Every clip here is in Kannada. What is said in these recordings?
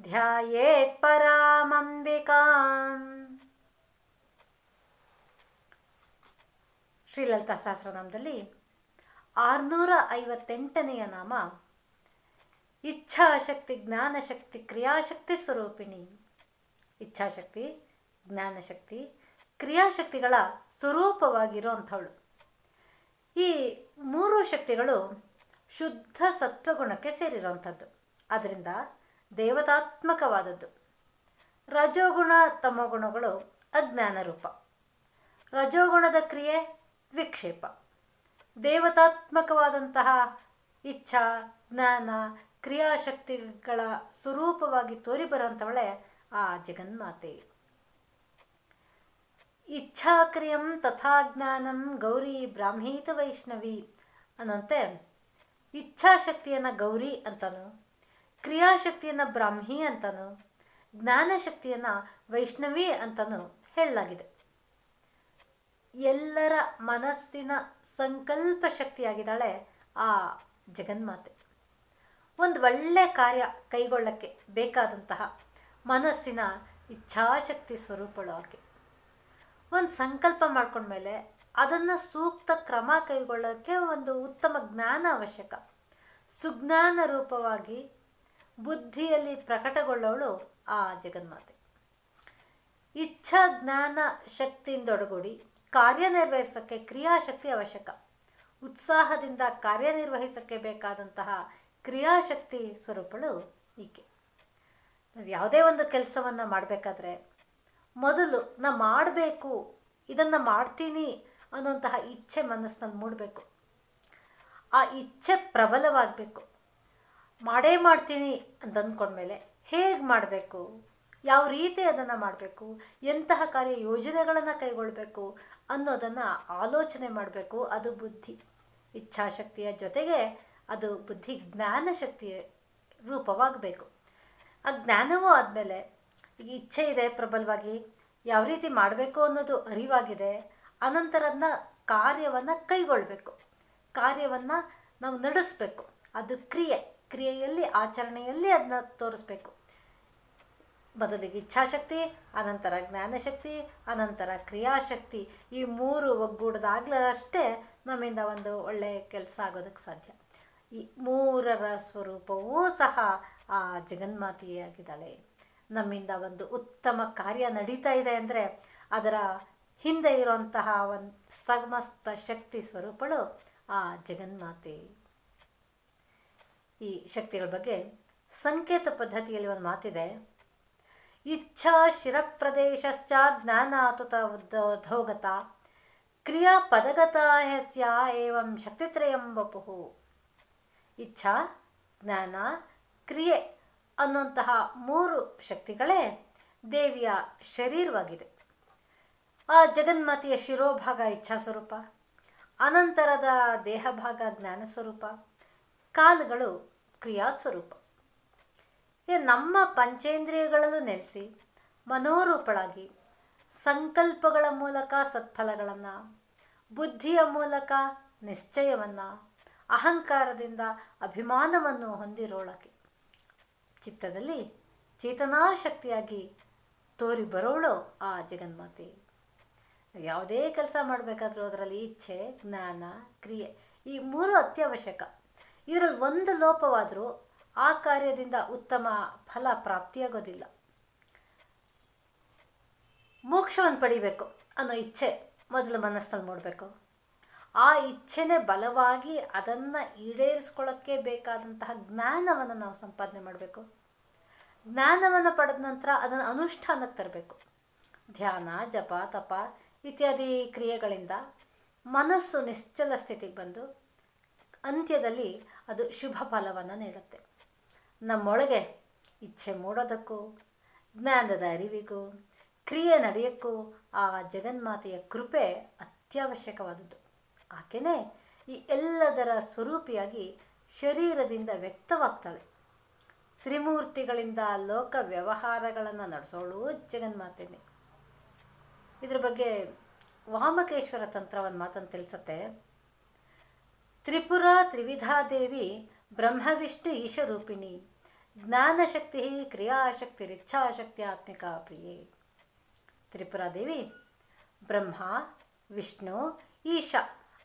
ಧ್ಯಾಯೇತ್ ಪರಾಮಂಬಿಕಾಂ ಶ್ರೀಲಲಿತಾ ಸಹಸ್ರನಾಮದಲ್ಲಿ ಆರುನೂರ ಐವತ್ತೆಂಟನೆಯ ನಾಮ, ಇಚ್ಛಾಶಕ್ತಿ, ಜ್ಞಾನಶಕ್ತಿ, ಕ್ರಿಯಾಶಕ್ತಿ ಸ್ವರೂಪಿಣಿ. ಇಚ್ಛಾಶಕ್ತಿ, ಜ್ಞಾನಶಕ್ತಿ, ಕ್ರಿಯಾಶಕ್ತಿಗಳ ಸ್ವರೂಪವಾಗಿರುವಂಥವಳು ಈ ಮೂರು ಶಕ್ತಿಗಳು ಶುದ್ಧ ಸತ್ವಗುಣಕ್ಕೆ ಸೇರಿರುವಂಥದ್ದು ಅದರಿಂದ ದೇವತಾತ್ಮಕವಾದದ್ದು. ರಜೋಗುಣ ತಮೋಗುಣಗಳು ಅಜ್ಞಾನ ರೂಪ. ರಜೋಗುಣದ ಕ್ರಿಯೆ ವಿಕ್ಷೇಪ. ದೇವತಾತ್ಮಕವಾದಂತಹ ಇಚ್ಛಾ, ಜ್ಞಾನ, ಕ್ರಿಯಾಶಕ್ತಿಗಳ ಸ್ವರೂಪವಾಗಿ ತೋರಿ ಬರುವಂಥವಳೆ ಆ ಜಗನ್ಮಾತೆ. ಇಚ್ಛಾಕ್ರಿಯಂ ತಥಾ ಜ್ಞಾನಂ ಗೌರಿ ಬ್ರಾಹ್ಮೀತ ವೈಷ್ಣವಿ ಅನ್ನಂತೆ ಇಚ್ಛಾಶಕ್ತಿಯನ್ನು ಗೌರಿ ಅಂತನೂ ಕ್ರಿಯಾಶಕ್ತಿಯನ್ನು ಬ್ರಾಹ್ಮಿ ಅಂತನೂ, ಜ್ಞಾನಶಕ್ತಿಯನ್ನು ವೈಷ್ಣವಿ ಅಂತನೂ ಹೇಳಲಾಗಿದೆ. ಎಲ್ಲರ ಮನಸ್ಸಿನ ಸಂಕಲ್ಪ ಶಕ್ತಿಯಾಗಿದ್ದಾಳೆ ಆ ಜಗನ್ಮಾತೆ. ಒಂದು ಒಳ್ಳೆ ಕಾರ್ಯ ಕೈಗೊಳ್ಳಕ್ಕೆ ಬೇಕಾದಂತಹ ಮನಸ್ಸಿನ ಇಚ್ಛಾಶಕ್ತಿ ಸ್ವರೂಪಗಳು ಆಕೆ ಒಂದು ಸಂಕಲ್ಪ ಮಾಡ್ಕೊಂಡ್ಮೇಲೆ ಅದನ್ನು ಸೂಕ್ತ ಕ್ರಮ ಕೈಗೊಳ್ಳೋಕ್ಕೆ ಒಂದು ಉತ್ತಮ ಜ್ಞಾನ ಅವಶ್ಯಕ. ಸುಜ್ಞಾನ ರೂಪವಾಗಿ ಬುದ್ಧಿಯಲ್ಲಿ ಪ್ರಕಟಗೊಳ್ಳೋಳು ಆ ಜಗನ್ಮಾತೆ. ಇಚ್ಛಾ ಜ್ಞಾನ ಶಕ್ತಿಯಿಂದೊಡಗೂಡಿ ಕಾರ್ಯನಿರ್ವಹಿಸೋಕ್ಕೆ ಕ್ರಿಯಾಶಕ್ತಿ ಅವಶ್ಯಕ. ಉತ್ಸಾಹದಿಂದ ಕಾರ್ಯನಿರ್ವಹಿಸೋಕ್ಕೆ ಬೇಕಾದಂತಹ ಕ್ರಿಯಾಶಕ್ತಿ ಸ್ವರೂಪಗಳು ಈಕೆ. ನಾವು ಯಾವುದೇ ಒಂದು ಕೆಲಸವನ್ನು ಮಾಡಬೇಕಾದ್ರೆ ಮೊದಲು ನಾ ಮಾಡಬೇಕು, ಇದನ್ನು ಮಾಡ್ತೀನಿ ಅನ್ನುವಂತಹ ಇಚ್ಛೆ ಮನಸ್ಸಿನಲ್ಲಿ ಮೂಡಬೇಕು. ಆ ಇಚ್ಛೆ ಪ್ರಬಲವಾಗಬೇಕು. ಮಾಡೇ ಮಾಡ್ತೀನಿ ಅಂತ ಅಂದ್ಕೊಂಡ್ಮೇಲೆ ಹೇಗೆ ಮಾಡಬೇಕು? ಯಾವ ರೀತಿ ಅದನ್ನು ಮಾಡಬೇಕು? ಎಂತಹ ಕಾರ್ಯ ಯೋಜನೆಗಳನ್ನು ಕೈಗೊಳ್ಳಬೇಕು ಅನ್ನೋದನ್ನು ಆಲೋಚನೆ ಮಾಡಬೇಕು. ಅದು ಬುದ್ಧಿ. ಇಚ್ಛಾಶಕ್ತಿಯ ಜೊತೆಗೆ ಅದು ಬುದ್ಧಿ ಜ್ಞಾನ ಶಕ್ತಿಯ ರೂಪವಾಗಬೇಕು. ಆ ಜ್ಞಾನವೂ ಆದಮೇಲೆ ಈಗ ಇಚ್ಛೆ ಇದೆ ಪ್ರಬಲವಾಗಿ, ಯಾವ ರೀತಿ ಮಾಡಬೇಕು ಅನ್ನೋದು ಅರಿವಾಗಿದೆ, ಅನಂತರ ಅದನ್ನ ಕಾರ್ಯವನ್ನು ಕೈಗೊಳ್ಳಬೇಕು ಕಾರ್ಯವನ್ನು ನಾವು ನಡೆಸಬೇಕು. ಅದು ಕ್ರಿಯೆ. ಕ್ರಿಯೆಯಲ್ಲಿ, ಆಚರಣೆಯಲ್ಲಿ ಅದನ್ನ ತೋರಿಸ್ಬೇಕು. ಮೊದಲಿಗೆ ಇಚ್ಛಾಶಕ್ತಿ, ಅನಂತರ ಜ್ಞಾನಶಕ್ತಿ, ಅನಂತರ ಕ್ರಿಯಾಶಕ್ತಿ, ಈ ಮೂರು ಒಗ್ಗೂಡದಾಗ್ಲಷ್ಟೇ ನಮ್ಮಿಂದ ಒಂದು ಒಳ್ಳೆಯ ಕೆಲಸ ಆಗೋದಕ್ಕೆ ಸಾಧ್ಯ. ಈ ಮೂರರ ಸ್ವರೂಪವೂ ಸಹ ಆ ಜಗನ್ಮಾತೆಯಾಗಿದ್ದಾಳೆ ನಮ್ಮಿಂದ ಒಂದು ಉತ್ತಮ ಕಾರ್ಯ ನಡೀತಾ ಇದೆ ಅಂದರೆ ಅದರ ಹಿಂದೆ ಇರುವಂತಹ ಒಂದು ಸಮಸ್ತ ಶಕ್ತಿ ಸ್ವರೂಪಗಳು ಆ ಜಗನ್ಮಾತೆ. ಈ ಶಕ್ತಿಗಳ ಬಗ್ಗೆ ಸಂಕೇತ ಪದ್ಧತಿಯಲ್ಲಿ ಒಂದು ಮಾತಿದೆ. ಇಚ್ಛಾ ಶಿರಪ್ರದೇಶಶ್ಚ ಜ್ಞಾನಾತುತ ಉದ್ಧೋಗತ ಕ್ರಿಯಾ ಪದಗತ ಹಸ್ಯ ಏವಂ ಶಕ್ತಿತ್ರಯಂ ಬಪುಹು ಇಚ್ಛಾ, ಜ್ಞಾನ, ಕ್ರಿಯೆ ಅನ್ನುವಂತಹ ಮೂರು ಶಕ್ತಿಗಳೇ ದೇವಿಯ ಶರೀರವಾಗಿದೆ. ಆ ಜಗನ್ಮಾತೆಯ ಶಿರೋಭಾಗ ಇಚ್ಛಾ ಸ್ವರೂಪ ಅನಂತರದ ದೇಹಭಾಗ ಜ್ಞಾನ ಸ್ವರೂಪ ಕಾಲುಗಳು ಕ್ರಿಯಾ ಸ್ವರೂಪ ನಮ್ಮ ಪಂಚೇಂದ್ರಿಯಗಳಲ್ಲೂ ನೆಲೆಸಿ, ಮನೋರೂಪಳಾಗಿ, ಸಂಕಲ್ಪಗಳ ಮೂಲಕ ಸತ್ಫಲಗಳನ್ನು, ಬುದ್ಧಿಯ ಮೂಲಕ ನಿಶ್ಚಯವನ್ನು, ಅಹಂಕಾರದಿಂದ ಅಭಿಮಾನವನ್ನು ಹೊಂದಿರೋಳಕ್ಕೆ. ಚಿತ್ತದಲ್ಲಿ ಚೇತನಾಶಕ್ತಿಯಾಗಿ ತೋರಿ ಬರೋಳು ಆ ಜಗನ್ಮಾತೆ. ಯಾವುದೇ ಕೆಲಸ ಮಾಡಬೇಕಾದ್ರೂ ಅದರಲ್ಲಿ ಇಚ್ಛೆ, ಜ್ಞಾನ, ಕ್ರಿಯೆ ಈ ಮೂರು ಅತ್ಯವಶ್ಯಕ. ಇದರಲ್ಲಿ ಒಂದು ಲೋಪವಾದರೂ ಆ ಕಾರ್ಯದಿಂದ ಉತ್ತಮ ಫಲ ಪ್ರಾಪ್ತಿಯಾಗೋದಿಲ್ಲ. ಮೋಕ್ಷವನ್ನು ಪಡಿಬೇಕು ಅನ್ನೋ ಇಚ್ಛೆ ಮೊದಲು ಮನಸ್ಸಲ್ಲಿ ಮೂಡಬೇಕು. ಆ ಇಚ್ಛೆನೇ ಬಲವಾಗಿ ಅದನ್ನು ಈಡೇರಿಸ್ಕೊಳ್ಳೋಕ್ಕೆ ಬೇಕಾದಂತಹ ಜ್ಞಾನವನ್ನು ನಾವು ಸಂಪಾದನೆ ಮಾಡಬೇಕು. ಜ್ಞಾನವನ್ನು ಪಡೆದ ನಂತರ ಅದನ್ನು ಅನುಷ್ಠಾನಕ್ಕೆ ತರಬೇಕು. ಧ್ಯಾನ, ಜಪ, ತಪ ಇತ್ಯಾದಿ ಕ್ರಿಯೆಗಳಿಂದ ಮನಸ್ಸು ನಿಶ್ಚಲ ಸ್ಥಿತಿಗೆ ಬಂದು ಅಂತ್ಯದಲ್ಲಿ ಅದು ಶುಭ ಫಲವನ್ನು ನೀಡುತ್ತೆ. ನಮ್ಮೊಳಗೆ ಇಚ್ಛೆ ಮೂಡೋದಕ್ಕೂ, ಜ್ಞಾನದ ಅರಿವಿಗೂ, ಕ್ರಿಯೆ ನಡೆಯಕ್ಕೂ ಆ ಜಗನ್ಮಾತೆಯ ಕೃಪೆ ಅತ್ಯವಶ್ಯಕವಾದದ್ದು. ಆಕೆಯೇ ಈ ಎಲ್ಲದರ ಸ್ವರೂಪಿಯಾಗಿ ಶರೀರದಿಂದ ವ್ಯಕ್ತವಾಗ್ತಾಳೆ. ತ್ರಿಮೂರ್ತಿಗಳಿಂದ ಲೋಕ ವ್ಯವಹಾರಗಳನ್ನು ನಡೆಸೋಳು ಜಗನ್ಮಾತೆನೇ. ಇದ್ರ ಬಗ್ಗೆ ವಾಮಕೇಶ್ವರ ತಂತ್ರವನ್ನು ಮಾತನ್ನು ತಿಳಿಸುತ್ತೆ. ತ್ರಿಪುರ ತ್ರಿವಿಧಾದೇವಿ ಬ್ರಹ್ಮವಿಷ್ಣು ಈಶರೂಪಿಣಿ, ಜ್ಞಾನಶಕ್ತಿ ಆತ್ಮಿಕ ಪ್ರಿಯೆ. ತ್ರಿಪುರಾದೇವಿ ಬ್ರಹ್ಮ, ವಿಷ್ಣು, ಈಶ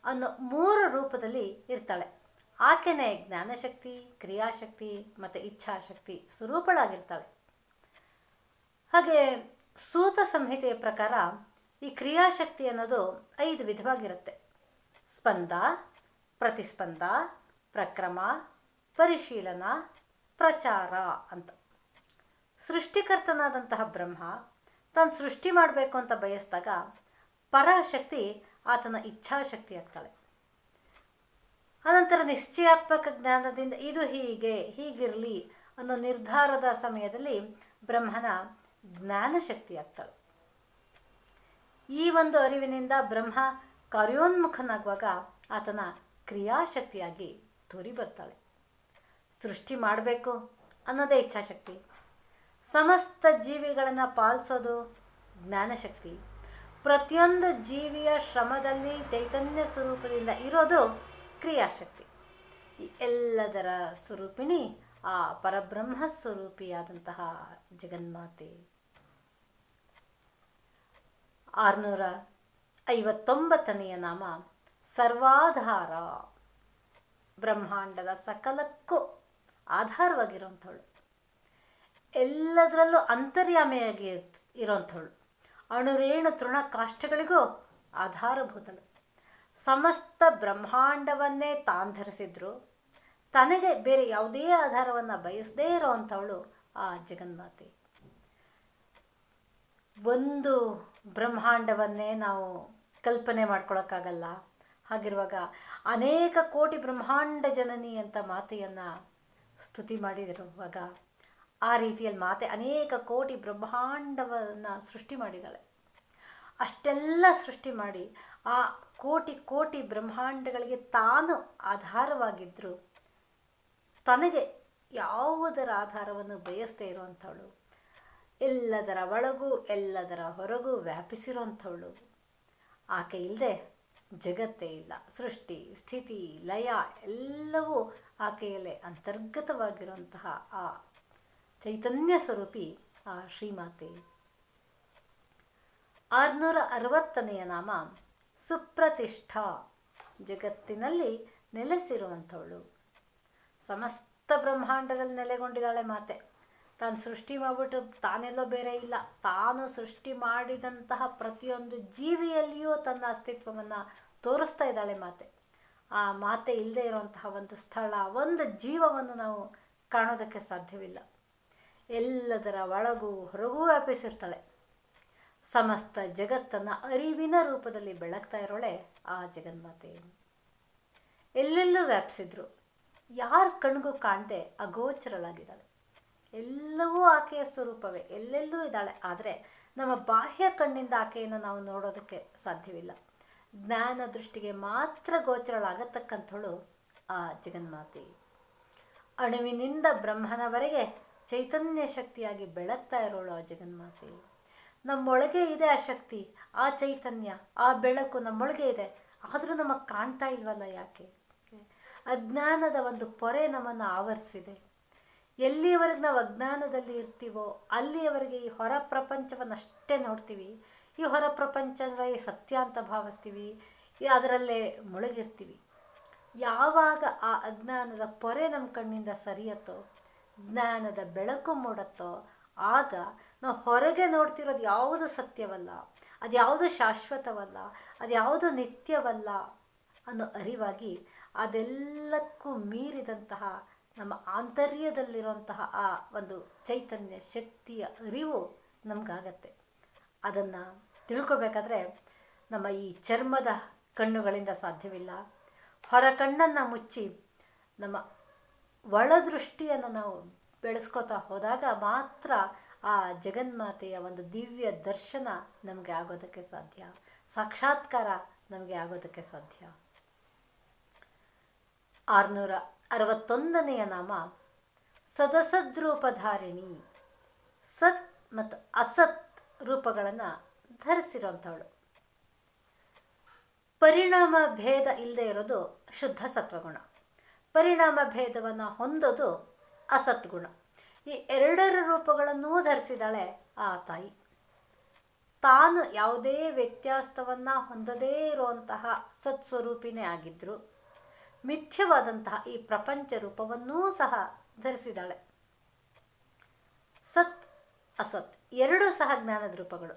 ಅನ್ನೋ ಮೂರು ರೂಪದಲ್ಲಿ ಇರ್ತಾಳೆ. ಆಕೆನೇ ಜ್ಞಾನಶಕ್ತಿ, ಕ್ರಿಯಾಶಕ್ತಿ ಮತ್ತು ಇಚ್ಛಾಶಕ್ತಿ ಸ್ವರೂಪಳಾಗಿರ್ತಾಳೆ. ಹಾಗೆ ಸೂತ ಸಂಹಿತೆಯ ಪ್ರಕಾರ ಈ ಕ್ರಿಯಾಶಕ್ತಿ ಅನ್ನೋದು ಐದು ವಿಧವಾಗಿರುತ್ತೆ. ಸ್ಪಂದ ಪ್ರತಿಸ್ಪಂದ, ಪ್ರಕ್ರಮ, ಪರಿಶೀಲನ, ಪ್ರಚಾರ ಅಂತ. ಸೃಷ್ಟಿಕರ್ತನಾದಂತಹ ಬ್ರಹ್ಮ ತಾನು ಸೃಷ್ಟಿ ಮಾಡಬೇಕು ಅಂತ ಬಯಸಿದಾಗ ಪರಾಶಕ್ತಿ ಆತನ ಇಚ್ಛಾಶಕ್ತಿ ಆಗ್ತಾಳೆ. ಅನಂತರ ನಿಶ್ಚಯಾತ್ಮಕ ಜ್ಞಾನದಿಂದ ಇದು ಹೀಗೆ, ಹೀಗಿರಲಿ ಅನ್ನೋ ನಿರ್ಧಾರದ ಸಮಯದಲ್ಲಿ ಬ್ರಹ್ಮನ ಜ್ಞಾನಶಕ್ತಿ ಆಗ್ತಾಳೆ. ಈ ಒಂದು ಅರಿವಿನಿಂದ ಬ್ರಹ್ಮ ಕಾರ್ಯೋನ್ಮುಖನಾಗುವಾಗ ಆತನ ಕ್ರಿಯಾಶಕ್ತಿಯಾಗಿ ತೋರಿ ಬರ್ತಾಳೆ ಸೃಷ್ಟಿ ಮಾಡಬೇಕು ಅನ್ನೋದೇ ಇಚ್ಛಾಶಕ್ತಿ. ಸಮಸ್ತ ಜೀವಿಗಳನ್ನು ಪಾಲಿಸೋದು ಜ್ಞಾನಶಕ್ತಿ. ಪ್ರತಿಯೊಂದು ಜೀವಿಯ ಶ್ರಮದಲ್ಲಿ ಚೈತನ್ಯ ಸ್ವರೂಪದಿಂದ ಇರೋದು ಕ್ರಿಯಾಶಕ್ತಿ. ಈ ಎಲ್ಲದರ ಸ್ವರೂಪಿಣಿ ಆ ಪರಬ್ರಹ್ಮ ಸ್ವರೂಪಿಯಾದಂತಹ ಜಗನ್ಮಾತೆ. ಆರುನೂರ ಐವತ್ತೊಂಬತ್ತನೆಯ ನಾಮ. ಸರ್ವಾಧಾರ. ಬ್ರಹ್ಮಾಂಡದ ಸಕಲಕ್ಕೂ ಆಧಾರವಾಗಿರುವಂಥವಳು ಎಲ್ಲದರಲ್ಲೂ ಅಂತರ್ಯಾಮಿಯಾಗಿ ಇರೋಂಥವಳು. ಅಣುರೇಣು ತೃಣ ಕಾಷ್ಟಗಳಿಗೂ ಆಧಾರಭೂತಳು. ಸಮಸ್ತ ಬ್ರಹ್ಮಾಂಡವನ್ನೇ ತಾಂಧರಿಸಿದ್ರು. ತನಗೆ ಬೇರೆ ಯಾವುದೇ ಆಧಾರವನ್ನು ಬಯಸದೇ ಇರೋವಂಥವಳು ಆ ಜಗನ್ಮಾತೆ. ಒಂದು ಬ್ರಹ್ಮಾಂಡವನ್ನೇ ನಾವು ಕಲ್ಪನೆ ಮಾಡ್ಕೊಳಕ್ಕಾಗಲ್ಲ. ಹಾಗಿರುವಾಗ ಅನೇಕ ಕೋಟಿ ಬ್ರಹ್ಮಾಂಡ ಜನನಿ ಅಂತ ಮಾತೆಯನ್ನು ಸ್ತುತಿ ಮಾಡಿರುವಾಗ ಆ ರೀತಿಯಲ್ಲಿ ಮಾತೆ ಅನೇಕ ಕೋಟಿ ಬ್ರಹ್ಮಾಂಡವನ್ನು ಸೃಷ್ಟಿ ಮಾಡಿದ್ದಾಳೆ. ಅಷ್ಟೆಲ್ಲ ಸೃಷ್ಟಿ ಮಾಡಿ ಆ ಕೋಟಿ ಕೋಟಿ ಬ್ರಹ್ಮಾಂಡಗಳಿಗೆ ತಾನು ಆಧಾರವಾಗಿದ್ದರು ತನಗೆ ಯಾವುದರ ಆಧಾರವನ್ನು ಬಯಸದೇ ಇರುವಂಥವಳು, ಎಲ್ಲದರ ಒಳಗೂ, ಎಲ್ಲದರ ಹೊರಗೂ ವ್ಯಾಪಿಸಿರುವಂಥವಳು. ಆಕೆ ಇಲ್ಲದೆ ಜಗತ್ತೇ ಇಲ್ಲ, ಸೃಷ್ಟಿ, ಸ್ಥಿತಿ, ಲಯ ಎಲ್ಲವೂ ಆಕೆಯಲ್ಲೇ ಅಂತರ್ಗತವಾಗಿರುವಂತಹ ಆ ಚೈತನ್ಯ ಸ್ವರೂಪಿ ಆ ಶ್ರೀಮಾತೆ. ಆರುನೂರ ಅರವತ್ತನೆಯ ನಾಮ, ಸುಪ್ರತಿಷ್ಠಾ. ಜಗತ್ತಿನಲ್ಲಿ ನೆಲೆಸಿರುವಂಥವಳು. ಸಮಸ್ತ ಬ್ರಹ್ಮಾಂಡದಲ್ಲಿ ನೆಲೆಗೊಂಡಿದ್ದಾಳೆ ಮಾತೆ. ತಾನು ಸೃಷ್ಟಿ ಮಾಡಿಬಿಟ್ಟು ತಾನೆಲ್ಲೋ ಬೇರೆ ಇಲ್ಲ. ತಾನು ಸೃಷ್ಟಿ ಮಾಡಿದಂತಹ ಪ್ರತಿಯೊಂದು ಜೀವಿಯಲ್ಲಿಯೂ ತನ್ನ ಅಸ್ತಿತ್ವವನ್ನು ತೋರಿಸ್ತಾ ಇದ್ದಾಳೆ ಮಾತೆ. ಆ ಮಾತೆ ಇಲ್ಲದೆ ಇರುವಂತಹ ಒಂದು ಸ್ಥಳ, ಒಂದು ಜೀವವನ್ನು ನಾವು ಕಾಣೋದಕ್ಕೆ ಸಾಧ್ಯವಿಲ್ಲ. ಎಲ್ಲದರ ಒಳಗೂ ಹೊರಗೂ ವ್ಯಾಪಿಸಿರ್ತಾಳೆ. ಸಮಸ್ತ ಜಗತ್ತನ್ನು ಅರಿವಿನ ರೂಪದಲ್ಲಿ ಬೆಳಗ್ತಾ ಇರೋಳೆ ಆ ಜಗನ್ಮಾತೆ. ಎಲ್ಲೆಲ್ಲೂ ವ್ಯಾಪಿಸಿದ್ರು. ಯಾರ ಕಣ್ಗೂ ಕಾಣದೆ ಅಗೋಚರಳಾಗಿದ್ದಾಳೆ. ಎಲ್ಲವೂ ಆಕೆಯ ಸ್ವರೂಪವೇ, ಎಲ್ಲೆಲ್ಲೂ ಇದ್ದಾಳೆ. ಆದರೆ ನಮ್ಮ ಬಾಹ್ಯ ಕಣ್ಣಿಂದ ಆಕೆಯನ್ನು ನಾವು ನೋಡೋದಕ್ಕೆ ಸಾಧ್ಯವಿಲ್ಲ. ಜ್ಞಾನ ದೃಷ್ಟಿಗೆ ಮಾತ್ರ ಗೋಚರಳಾಗತಕ್ಕಂಥಳು ಆ ಜಗನ್ಮಾತೆ. ಅಣುವಿನಿಂದ ಬ್ರಹ್ಮನವರೆಗೆ ಚೈತನ್ಯ ಶಕ್ತಿಯಾಗಿ ಬೆಳಗ್ತಾ ಇರೋಳು ಆ ಜಗನ್ಮಾತೆ. ನಮ್ಮೊಳಗೆ ಇದೆ ಆ ಶಕ್ತಿ, ಆ ಚೈತನ್ಯ, ಆ ಬೆಳಕು ನಮ್ಮೊಳಗೆ ಇದೆ. ಆದರೂ ನಮಗೆ ಕಾಣ್ತಾ ಇಲ್ವಲ್ಲ ಯಾಕೆ? ಅಜ್ಞಾನದ ಒಂದು ಪೊರೆ ನಮ್ಮನ್ನು ಆವರಿಸಿದೆ. ಎಲ್ಲಿಯವರೆಗೆ ನಾವು ಅಜ್ಞಾನದಲ್ಲಿ ಇರ್ತೀವೋ ಅಲ್ಲಿಯವರೆಗೆ ಈ ಹೊರ ಪ್ರಪಂಚವನ್ನಷ್ಟೇ ನೋಡ್ತೀವಿ. ಈ ಹೊರ ಪ್ರಪಂಚವೇ ಸತ್ಯ ಅಂತ ಭಾವಿಸ್ತೀವಿ ಅದರಲ್ಲೇ ಮುಳುಗಿರ್ತೀವಿ. ಯಾವಾಗ ಆ ಅಜ್ಞಾನದ ಪೊರೆ ನಮ್ಮ ಕಣ್ಣಿಂದ ಸರಿಯತ್ತೋ, ಜ್ಞಾನದ ಬೆಳಕು ಮೂಡತ್ತೋ, ಆಗ ನಾವು ಹೊರಗೆ ನೋಡ್ತಿರೋದು ಯಾವುದು ಸತ್ಯವಲ್ಲ, ಅದು ಯಾವುದು ಶಾಶ್ವತವಲ್ಲ, ಅದು ಯಾವುದು ನಿತ್ಯವಲ್ಲ ಅನ್ನೋ ಅರಿವಾಗಿ ಅದೆಲ್ಲಕ್ಕೂ ಮೀರಿದಂತಹ ನಮ್ಮ ಆಂತರ್ಯದಲ್ಲಿರುವಂತಹ ಆ ಒಂದು ಚೈತನ್ಯ ಶಕ್ತಿಯ ಅರಿವು ನಮಗಾಗತ್ತೆ. ಅದನ್ನು ತಿಳ್ಕೊಬೇಕಾದ್ರೆ ನಮ್ಮ ಈ ಚರ್ಮದ ಕಣ್ಣುಗಳಿಂದ ಸಾಧ್ಯವಿಲ್ಲ. ಹೊರ ಕಣ್ಣನ್ನು ಮುಚ್ಚಿ ನಮ್ಮ ಒಳದೃಷ್ಟಿಯನ್ನು ನಾವು ಬೆಳೆಸ್ಕೋತಾ ಹೋದಾಗ ಮಾತ್ರ ಆ ಜಗನ್ಮಾತೆಯ ಒಂದು ದಿವ್ಯ ದರ್ಶನ ನಮಗೆ ಆಗೋದಕ್ಕೆ ಸಾಧ್ಯ. ಸಾಕ್ಷಾತ್ಕಾರ ನಮಗೆ ಆಗೋದಕ್ಕೆ ಸಾಧ್ಯ. ಆರುನೂರ ಅರವತ್ತೊಂದನೆಯ ನಾಮ, ಸದಸದ್ರೂಪಧಾರಿಣಿ, ಸತ್ ಮತ್ತು ಅಸತ್ ರೂಪಗಳನ್ನು ಧರಿಸಿರುವಂಥವಳು. ಪರಿಣಾಮ ಭೇದ ಇಲ್ಲದೆ ಇರೋದು ಶುದ್ಧ ಸತ್ವಗುಣ. ಪರಿಣಾಮ ಭೇದವನ್ನು ಹೊಂದೋದು ಅಸತ್ಗುಣ. ಈ ಎರಡರ ರೂಪಗಳನ್ನೂ ಧರಿಸಿದಾಳೆ ಆ ತಾಯಿ. ತಾನು ಯಾವುದೇ ವ್ಯತ್ಯಾಸವನ್ನು ಹೊಂದದೇ ಇರುವಂತಹ ಸತ್ಸ್ವರೂಪಿನೇ ಆಗಿದ್ದರು ಮಿಥ್ಯವಾದಂತಹ ಈ ಪ್ರಪಂಚ ರೂಪವನ್ನೂ ಸಹ ಧರಿಸಿದಾಳೆ. ಸತ್ ಅಸತ್. ಎರಡೂ ಸಹ ಜ್ಞಾನದ ರೂಪಗಳು.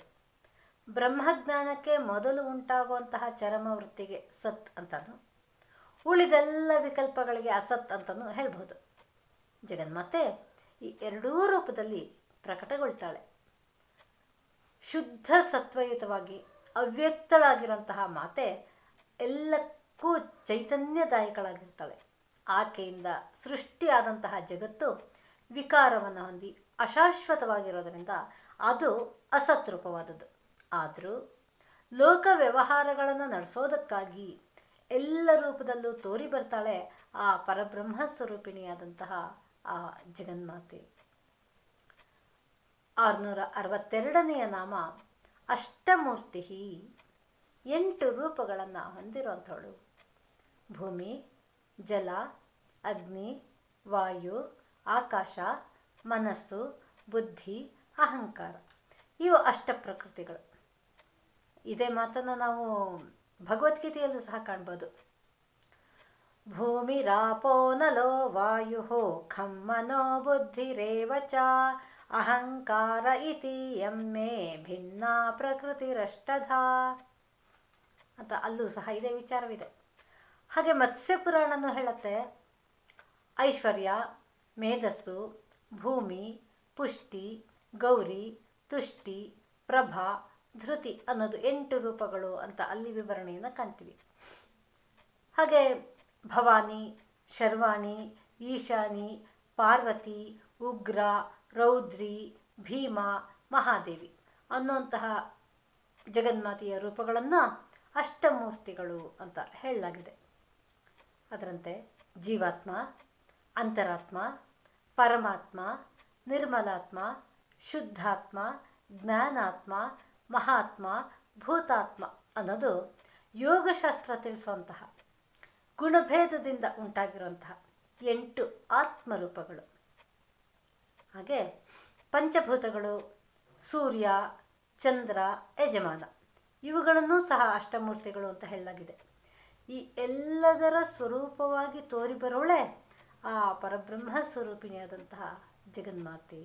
ಬ್ರಹ್ಮಜ್ಞಾನಕ್ಕೆ ಮೊದಲು ಉಂಟಾಗುವಂತಹ ಚರಮ ವೃತ್ತಿಗೆ ಸತ್ ಅಂತಾನು ಉಳಿದೆಲ್ಲ ವಿಕಲ್ಪಗಳಿಗೆ ಅಸತ್ ಅಂತಲೂ ಹೇಳ್ಬೋದು ಜಗನ್ಮಾತೆ ಈ ಎರಡೂ ರೂಪದಲ್ಲಿ ಪ್ರಕಟಗೊಳ್ತಾಳೆ. ಶುದ್ಧ ಸತ್ವಯುತವಾಗಿ ಅವ್ಯಕ್ತಳಾಗಿರುವಂತಹ ಮಾತೆ ಎಲ್ಲಕ್ಕೂ ಚೈತನ್ಯದಾಯಕಳಾಗಿರ್ತಾಳೆ. ಆಕೆಯಿಂದ ಸೃಷ್ಟಿಯಾದಂತಹ ಜಗತ್ತು ವಿಕಾರವನ್ನು ಹೊಂದಿ ಅಶಾಶ್ವತವಾಗಿರೋದರಿಂದ ಅದು ಅಸತ್ರೂಪವಾದದ್ದು ಆದರೂ ಲೋಕ ವ್ಯವಹಾರಗಳನ್ನು ನಡೆಸೋದಕ್ಕಾಗಿ ಎಲ್ಲ ರೂಪದಲ್ಲೂ ತೋರಿ ಬರ್ತಾಳೆ ಆ ಪರಬ್ರಹ್ಮ ಸ್ವರೂಪಿಣಿಯಾದಂತಹ ಆ ಜಗನ್ಮಾತೆ. ಆರುನೂರ ಅರವತ್ತೆರಡನೆಯ ನಾಮ ಅಷ್ಟಮೂರ್ತಿ ಎಂಟು ರೂಪಗಳನ್ನು ಹೊಂದಿರುವಂಥವಳು ಭೂಮಿ, ಜಲ, ಅಗ್ನಿ, ವಾಯು, ಆಕಾಶ ಮನಸ್ಸು, ಬುದ್ಧಿ, ಅಹಂಕಾರ. ಇವು ಅಷ್ಟ ಪ್ರಕೃತಿಗಳು. ಇದೇ ಮಾತನ್ನು ನಾವು ಭಗವದ್ಗೀತೆಯಲ್ಲೂ ಸಹ ಕಾಣ್ಬೋದು. ಭೂಮಿರಾಪೋ ನಲೋ ವಾಯು ಖಂ ಮನೋ ಬುದ್ಧಿರೇವ ಅಹಂಕಾರ ಇತಿ ಎಮ್ಮೆ ಭಿನ್ನ ಪ್ರಕೃತಿರಷ್ಟಧ ಅಂತ ಅಲ್ಲೂ ಸಹ ಇದೇ ವಿಚಾರವಿದೆ. ಹಾಗೆ ಮತ್ಸ್ಯ ಪುರಾಣನು ಹೇಳುತ್ತೆ, ಐಶ್ವರ್ಯ, ಮೇಧಸ್ಸು ಭೂಮಿ, ಪುಷ್ಟಿ, ಗೌರಿ, ತುಷ್ಟಿ, ಪ್ರಭಾ, ಧೃತಿ ಅನ್ನೋದು ಎಂಟು ರೂಪಗಳು ಅಂತ ಅಲ್ಲಿ ವಿವರಣೆಯನ್ನು ಕಾಣ್ತೀವಿ. ಹಾಗೆ ಭವಾನಿ, ಶರ್ವಾಣಿ, ಈಶಾನಿ, ಪಾರ್ವತಿ, ಉಗ್ರ, ರೌದ್ರಿ, ಭೀಮ, ಮಹಾದೇವಿ ಅನ್ನುವಂತಹ ಜಗನ್ಮಾತೆಯ ರೂಪಗಳನ್ನು ಅಷ್ಟಮೂರ್ತಿಗಳು ಅಂತ ಹೇಳಲಾಗಿದೆ. ಅದರಂತೆ ಜೀವಾತ್ಮ, ಅಂತರಾತ್ಮ ಪರಮಾತ್ಮ, ನಿರ್ಮಲಾತ್ಮ, ಶುದ್ಧಾತ್ಮ, ಜ್ಞಾನಾತ್ಮ, ಮಹಾತ್ಮ, ಭೂತಾತ್ಮ ಅನ್ನೋದು ಯೋಗಶಾಸ್ತ್ರ ತಿಳಿಸುವಂತಹ ಗುಣಭೇದದಿಂದ ಉಂಟಾಗಿರುವಂತಹ ಎಂಟು ಆತ್ಮರೂಪಗಳು. ಹಾಗೆ ಪಂಚಭೂತಗಳು, ಸೂರ್ಯ, ಚಂದ್ರ, ಯಜಮಾನ, ಇವುಗಳನ್ನು ಸಹ ಅಷ್ಟಮೂರ್ತಿಗಳು ಅಂತ ಹೇಳಲಾಗಿದೆ. ಈ ಎಲ್ಲದರ ಸ್ವರೂಪವಾಗಿ ತೋರಿ ಬರೋಳೆ ಆ ಪರಬ್ರಹ್ಮ ಸ್ವರೂಪಿಣಿಯಾದಂತಹ ಜಗನ್ಮಾತೆ.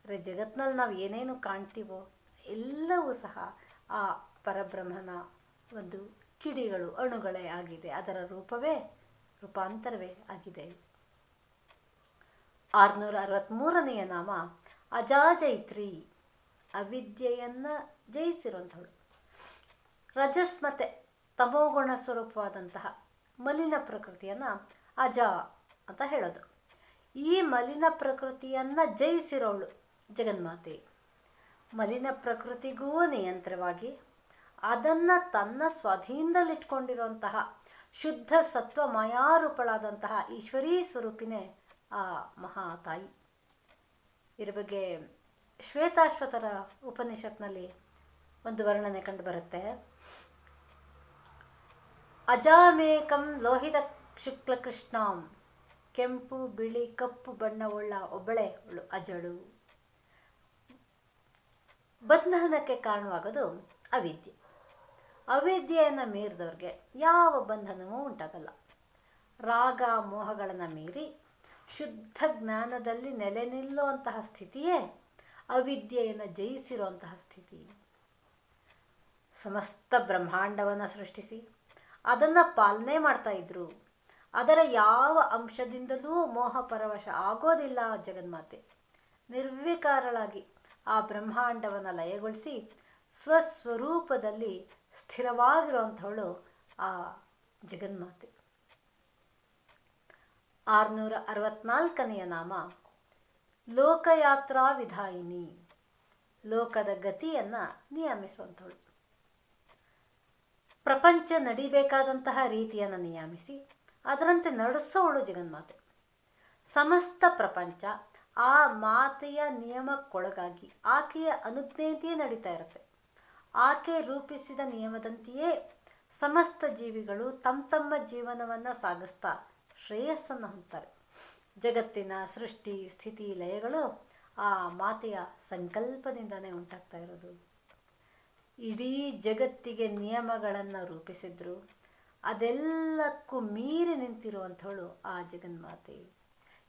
ಅಂದರೆ ಜಗತ್ನಲ್ಲಿ ನಾವು ಏನೇನು ಕಾಣ್ತೀವೋ ಎಲ್ಲವೂ ಸಹ ಆ ಪರಬ್ರಹ್ಮನ ಒಂದು ಕಿಡಿಗಳು, ಅಣುಗಳೇ ಆಗಿದೆ. ಅದರ ರೂಪವೇ ರೂಪಾಂತರವೇ ಆಗಿದೆ. ಆರುನೂರ ಅರವತ್ತ್ಮೂರನೆಯ ನಾಮ ಅಜಾಜೈತ್ರಿ. ಅವಿದ್ಯೆಯನ್ನು ಜಯಿಸಿರುವಂಥವಳು. ರಜಸ್ ಮತ್ತು ತಮೋಗುಣ ಸ್ವರೂಪವಾದಂತಹ ಮಲಿನ ಪ್ರಕೃತಿಯನ್ನು ಅಜ ಅಂತ ಹೇಳೋದು. ಈ ಮಲಿನ ಪ್ರಕೃತಿಯನ್ನು ಜಯಿಸಿರೋಳು ಜಗನ್ಮಾತೆ. ಮಲಿನ ಪ್ರಕೃತಿಗೂ ನಿಯಂತ್ರವಾಗಿ ಅದನ್ನು ತನ್ನ ಸ್ವಾಧೀನದಲ್ಲಿಟ್ಕೊಂಡಿರುವಂತಹ ಶುದ್ಧ ಸತ್ವ ಮಾಯಾರೂಪಳಾದಂತಹ ಈಶ್ವರೀ ಸ್ವರೂಪಿನೇ ಆ ಮಹಾತಾಯಿ. ಇದ್ರ ಬಗ್ಗೆ ಶ್ವೇತಾಶ್ವತರ ಉಪನಿಷತ್ನಲ್ಲಿ ಒಂದು ವರ್ಣನೆ ಕಂಡು ಬರುತ್ತೆ. ಅಜಾಮೇಕಂ ಲೋಹಿತ ಶುಕ್ಲ ಕೃಷ್ಣಾಂ ಕೆಂಪು, ಬಿಳಿ, ಕಪ್ಪು ಬಣ್ಣವುಳ್ಳ ಒಬ್ಬಳೆ ಅಜಳು. ಬಂಧನಕ್ಕೆ ಕಾರಣವಾಗೋದು ಅವಿದ್ಯೆ. ಅವಿದ್ಯೆಯನ್ನು ಮೀರಿದವ್ರಿಗೆ ಯಾವ ಬಂಧನವೂ ಉಂಟಾಗಲ್ಲ. ರಾಗ, ಮೋಹಗಳನ್ನು ಮೀರಿ ಶುದ್ಧ ಜ್ಞಾನದಲ್ಲಿ ನೆಲೆ ನಿಲ್ಲುವಂತಹ ಸ್ಥಿತಿಯೇ ಅವಿದ್ಯೆಯನ್ನು ಜಯಿಸಿರುವಂತಹ ಸ್ಥಿತಿ. ಸಮಸ್ತ ಬ್ರಹ್ಮಾಂಡವನ್ನು ಸೃಷ್ಟಿಸಿ ಅದನ್ನು ಪಾಲನೆ ಮಾಡ್ತಾ ಇದ್ರು ಅದರ ಯಾವ ಅಂಶದಿಂದಲೂ ಮೋಹ ಪರವಶ ಆಗೋದಿಲ್ಲ ಜಗನ್ಮಾತೆ. ನಿರ್ವಿಕಾರಳಾಗಿ ಆ ಬ್ರಹ್ಮಾಂಡವನ್ನು ಲಯಗೊಳಿಸಿ ಸ್ವಸ್ವರೂಪದಲ್ಲಿ ಸ್ಥಿರವಾಗಿರುವಂಥವಳು ಆ ಜಗನ್ಮಾತೆ. ಆರುನೂರ ಅರವತ್ನಾಲ್ಕನೆಯ ನಾಮ, ಲೋಕಯಾತ್ರಾ ವಿಧಾಯಿನಿ. ಲೋಕದ ಗತಿಯನ್ನು ನಿಯಮಿಸುವಂಥವಳು. ಪ್ರಪಂಚ ನಡಿಬೇಕಾದಂತಹ ರೀತಿಯನ್ನು ನಿಯಮಿಸಿ ಅದರಂತೆ ನಡೆಸೋಳು ಜಗನ್ಮಾತೆ. ಸಮಸ್ತ ಪ್ರಪಂಚ ಆ ಮಾತೆಯ ನಿಯಮಕ್ಕೊಳಗಾಗಿ ಆಕೆಯ ಅನುಜ್ಞೆಯಂತೆಯೇ ನಡೀತಾ ಇರುತ್ತೆ. ಆಕೆ ರೂಪಿಸಿದ ನಿಯಮದಂತೆಯೇ ಸಮಸ್ತ ಜೀವಿಗಳು ತಮ್ಮ ತಮ್ಮ ಜೀವನವನ್ನು ಸಾಗಿಸ್ತಾ ಶ್ರೇಯಸ್ಸನ್ನು ಹೊಂದ್ತಾರೆ. ಜಗತ್ತಿನ ಸೃಷ್ಟಿ, ಸ್ಥಿತಿ, ಲಯಗಳು ಆ ಮಾತೆಯ ಸಂಕಲ್ಪದಿಂದನೇ ಉಂಟಾಗ್ತಾ ಇರೋದು. ಇಡೀ ಜಗತ್ತಿಗೆ ನಿಯಮಗಳನ್ನು ರೂಪಿಸಿದ್ರು ಅದೆಲ್ಲಕ್ಕೂ ಮೀರಿ ನಿಂತಿರುವಂಥವಳು ಆ ಜಗನ್ಮಾತೆ.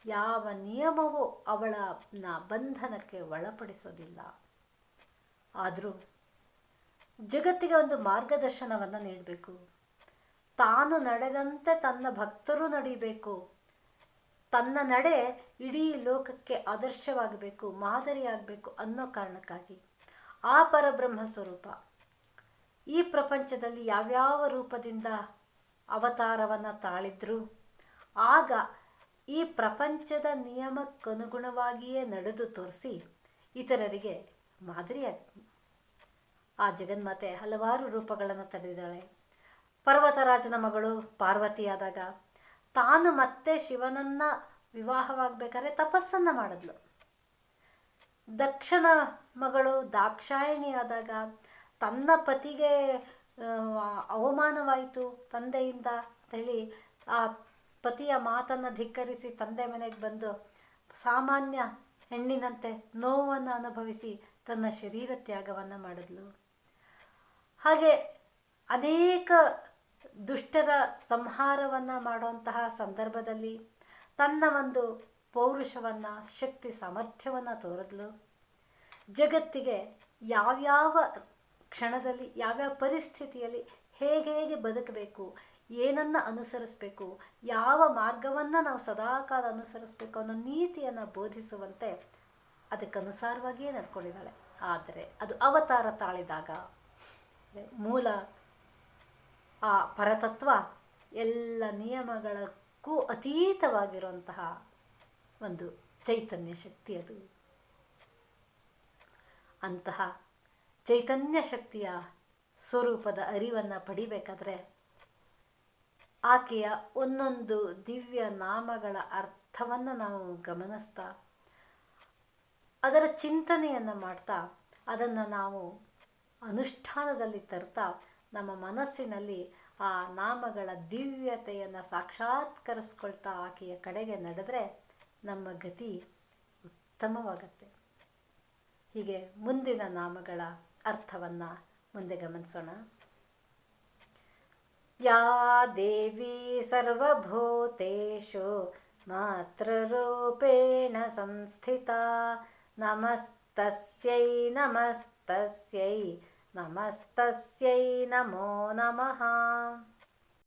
ಯಾವ ನಿಯಮವೂ ಅವಳ ಬಂಧನಕ್ಕೆ ಒಳಪಡಿಸೋದಿಲ್ಲ. ಆದರೂ ಜಗತ್ತಿಗೆ ಒಂದು ಮಾರ್ಗದರ್ಶನವನ್ನು ನೀಡಬೇಕು. ತಾನು ನಡೆದಂತೆ ತನ್ನ ಭಕ್ತರು ನಡೀಬೇಕು. ತನ್ನ ನಡೆ ಇಡೀ ಲೋಕಕ್ಕೆ ಆದರ್ಶವಾಗಬೇಕು, ಮಾದರಿಯಾಗಬೇಕು ಅನ್ನೋ ಕಾರಣಕ್ಕಾಗಿ ಆ ಪರಬ್ರಹ್ಮ ಸ್ವರೂಪ. ಈ ಪ್ರಪಂಚದಲ್ಲಿ ಯಾವ್ಯಾವ ರೂಪದಿಂದ ಅವತಾರವನ್ನು ತಾಳಿದ್ರು? ಆಗ ಈ ಪ್ರಪಂಚದ ನಿಯಮಕ್ಕನುಗುಣವಾಗಿಯೇ ನಡೆದು ತೋರಿಸಿ ಇತರರಿಗೆ ಮಾದರಿಯಾಗಿ. ಆ ಜಗನ್ಮಾತೆ ಹಲವಾರು ರೂಪಗಳನ್ನು ತಡೆದಿದ್ದಾಳೆ. ಪರ್ವತರಾಜನ ಮಗಳು ಪಾರ್ವತಿಯಾದಾಗ ತಾನು ಮತ್ತೆ ಶಿವನನ್ನ ವಿವಾಹವಾಗಬೇಕಾದ್ರೆ ತಪಸ್ಸನ್ನು ಮಾಡಿದ್ಲು. ದಕ್ಷನ ಮಗಳು ದಾಕ್ಷಾಯಣಿಯಾದಾಗ ತನ್ನ ಪತಿಗೆ ಅವಮಾನವಾಯಿತು ತಂದೆಯಿಂದ ಹೇಳಿ ಆ ಪತಿಯ ಮಾತನ್ನು ಧಿಕ್ಕರಿಸಿ ತಂದೆ ಮನೆಗೆ ಬಂದು ಸಾಮಾನ್ಯ ಹೆಣ್ಣಿನಂತೆ ನೋವನ್ನು ಅನುಭವಿಸಿ ತನ್ನ ಶರೀರ ತ್ಯಾಗವನ್ನು ಮಾಡಿದ್ಲು. ಹಾಗೆ ಅನೇಕ ದುಷ್ಟರ ಸಂಹಾರವನ್ನು ಮಾಡುವಂತಹ ಸಂದರ್ಭದಲ್ಲಿ ತನ್ನ ಒಂದು ಪೌರುಷವನ್ನು, ಶಕ್ತಿ ಸಾಮರ್ಥ್ಯವನ್ನು ತೋರಿದ್ಲು. ಜಗತ್ತಿಗೆ ಯಾವ್ಯಾವ ಕ್ಷಣದಲ್ಲಿ ಯಾವ್ಯಾವ ಪರಿಸ್ಥಿತಿಯಲ್ಲಿ ಹೇಗೆ ಹೇಗೆ ಬದುಕಬೇಕು, ಏನನ್ನು ಅನುಸರಿಸಬೇಕು, ಯಾವ ಮಾರ್ಗವನ್ನು ನಾವು ಸದಾಕಾಲ ಅನುಸರಿಸಬೇಕು ಅನ್ನೋ ನೀತಿಯನ್ನು ಬೋಧಿಸುವಂತೆ ಅದಕ್ಕನುಸಾರವಾಗಿಯೇ ನಡ್ಕೊಂಡಿದ್ದಾಳೆ. ಆದರೆ ಅದು ಅವತಾರ ತಾಳಿದಾಗ ಮೂಲ ಆ ಪರತತ್ವ ಎಲ್ಲ ನಿಯಮಗಳಕ್ಕೂ ಅತೀತವಾಗಿರುವಂತಹ ಒಂದು ಚೈತನ್ಯ ಶಕ್ತಿ ಅದು. ಅಂತಹ ಚೈತನ್ಯ ಶಕ್ತಿಯ ಸ್ವರೂಪದ ಅರಿವನ್ನು ಪಡಿಬೇಕಾದ್ರೆ ಆಕೆಯ ಒಂದೊಂದು ದಿವ್ಯ ನಾಮಗಳ ಅರ್ಥವನ್ನು ನಾವು ಗಮನಿಸ್ತಾ, ಅದರ ಚಿಂತನೆಯನ್ನು ಮಾಡ್ತಾ, ಅದನ್ನು ನಾವು ಅನುಷ್ಠಾನದಲ್ಲಿ ತರ್ತಾ, ನಮ್ಮ ಮನಸ್ಸಿನಲ್ಲಿ ಆ ನಾಮಗಳ ದಿವ್ಯತೆಯನ್ನು ಸಾಕ್ಷಾತ್ಕರಿಸ್ಕೊಳ್ತಾ ಆಕೆಯ ಕಡೆಗೆ ನಡೆದ್ರೆ ನಮ್ಮ ಗತಿ ಉತ್ತಮವಾಗುತ್ತೆ. ಹೀಗೆ ಮುಂದಿನ ನಾಮಗಳ ಅರ್ಥವನ್ನು ಮುಂದೆ ಗಮನಿಸೋಣ ಯಾ ದೇವಿ ಸರ್ವಭೂತೇಷು ಮಾತೃರೂಪೇಣ ಸಂಸ್ಥಿತ ನಮಸ್ತಸ್ಯೈ ನಮಸ್ತಸ್ಯೈ ನಮಸ್ತಸ್ಯೈ ನಮೋ ನಮಃ